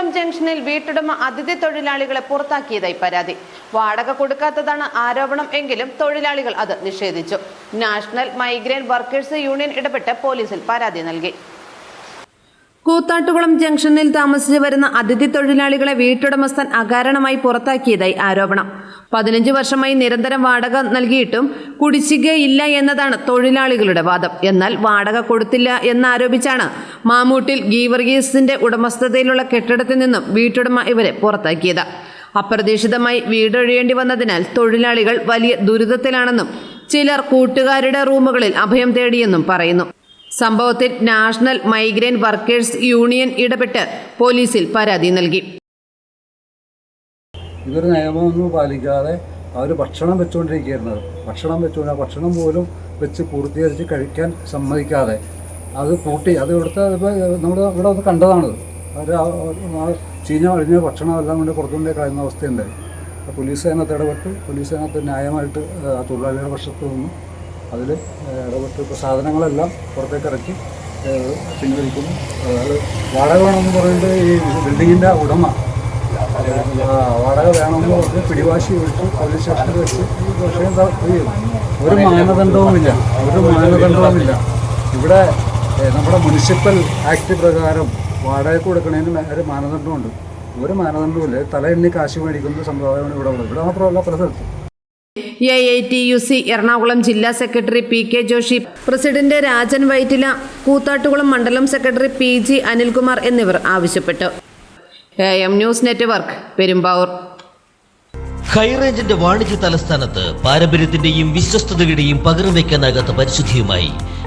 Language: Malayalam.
ജംഗ്ഷനിൽ വീട്ടുടമ അതിഥി തൊഴിലാളികളെ പുറത്താക്കിയതായി പരാതി. വാടക കൊടുക്കാത്തതാണ് ആരോപണം എങ്കിലും തൊഴിലാളികൾ അത് നിഷേധിച്ചു. നാഷണൽ മൈഗ്രെയിൻ വർക്കേഴ്സ് യൂണിയൻ ഇടപെട്ട് പോലീസിൽ പരാതി നൽകി. കൂത്താട്ടുകുളം ജംഗ്ഷനിൽ താമസിച്ചു വരുന്ന അതിഥി തൊഴിലാളികളെ വീട്ടുടമസ്ഥൻ അകാരണമായി പുറത്താക്കിയതായി ആരോപണം. പതിനഞ്ച് വർഷമായി നിരന്തരം വാടക നൽകിയിട്ടും കുടിശ്ശികയില്ല എന്നതാണ് തൊഴിലാളികളുടെ വാദം. എന്നാൽ വാടക കൊടുത്തില്ല എന്നാരോപിച്ചാണ് മാമൂട്ടിൽ ഗീവർഗീസിന്റെ ഉടമസ്ഥതയിലുള്ള കെട്ടിടത്തിൽ നിന്നും വീട്ടുടമ ഇവരെ പുറത്താക്കിയത്. അപ്രതീക്ഷിതമായി വീടൊഴിയേണ്ടി വന്നതിനാൽ തൊഴിലാളികൾ വലിയ ദുരിതത്തിലാണെന്നും ചിലർ കൂട്ടുകാരുടെ റൂമുകളിൽ അഭയം തേടിയെന്നും പറയുന്നു. സംഭവത്തിൽ നാഷണൽ മൈഗ്രൈൻ വർക്കേഴ്സ് യൂണിയൻ ഇടപെട്ട് പോലീസിൽ പരാതി നൽകി. ഇവർ നിയമമൊന്നും പാലിക്കാതെ അവർ ഭക്ഷണം വെച്ചുകൊണ്ടിരിക്കുന്നത് ഭക്ഷണം വെച്ചുകൊണ്ട് ഭക്ഷണം പോലും വെച്ച് പൂർത്തീകരിച്ച് കഴിക്കാൻ സമ്മതിക്കാതെ അത് കൂട്ടി അത് ഇവിടുത്തെ ഇപ്പോൾ നമ്മൾ ഇവിടെ ഒന്ന് കണ്ടതാണത് അവർ ചീഞ്ഞ അഴിഞ്ഞ ഭക്ഷണം എല്ലാം കൊണ്ട് പുറത്തുകൊണ്ടേ കളയുന്ന അവസ്ഥയുണ്ടായി പോലീസ് അതിനകത്ത് ഇടപെട്ട് പോലീസ് അതിനകത്ത് ന്യായമായിട്ട് ആ തൊഴിലാളികളുടെ പക്ഷത്ത് നിന്ന് അതിൽ ഇടപെട്ട് ഇപ്പോൾ സാധനങ്ങളെല്ലാം പുറത്തേക്ക് ഇറക്കി പിൻവലിക്കുന്നു അത് വാടക വേണമെന്ന് പറയുന്നത് ഈ ബിൽഡിങ്ങിന്റെ ഉടമ. വാടക വേണമെന്ന് പറഞ്ഞ് പിടിവാശി പിടിച്ച് പോലീസ് സ്റ്റേഷനിൽ വെച്ച് പക്ഷേ ഒരു മാനദണ്ഡവുമില്ല ഒരു മാനദണ്ഡവുമില്ല. ഇവിടെ നമ്മുടെ മുനിസിപ്പൽ ആക്ട് പ്രകാരം വാടക കൊടുക്കണതിന് ഒരു മാനദണ്ഡമുണ്ട്. ഒരു മാനദണ്ഡമില്ല തല എണ്ണി കാശ് മേടിക്കുന്ന സമ്പ്രദായമാണ് ഇവിടെ ഉള്ളത്. ഇവിടെ മാത്രമല്ല പല സ്ഥലത്തും. A I T U C Ernakulam ജില്ലാ secretary P K Joshi president Rajan Vyttila Koothattukulam മണ്ഡലം സെക്രട്ടറി പി ജി അനിൽകുമാർ എന്നിവർ ആവശ്യപ്പെട്ടു. A M news network Perumbavoor. ഹൈറേഞ്ചിന്റെ വാണിജ്യ തലസ്ഥാനത്ത് പാരമ്പര്യത്തിന്റെയും വിശ്വസ്തതയുടെയും പകർന്നു വയ്ക്കാനാകാത്ത പരിശുദ്ധിയുമായി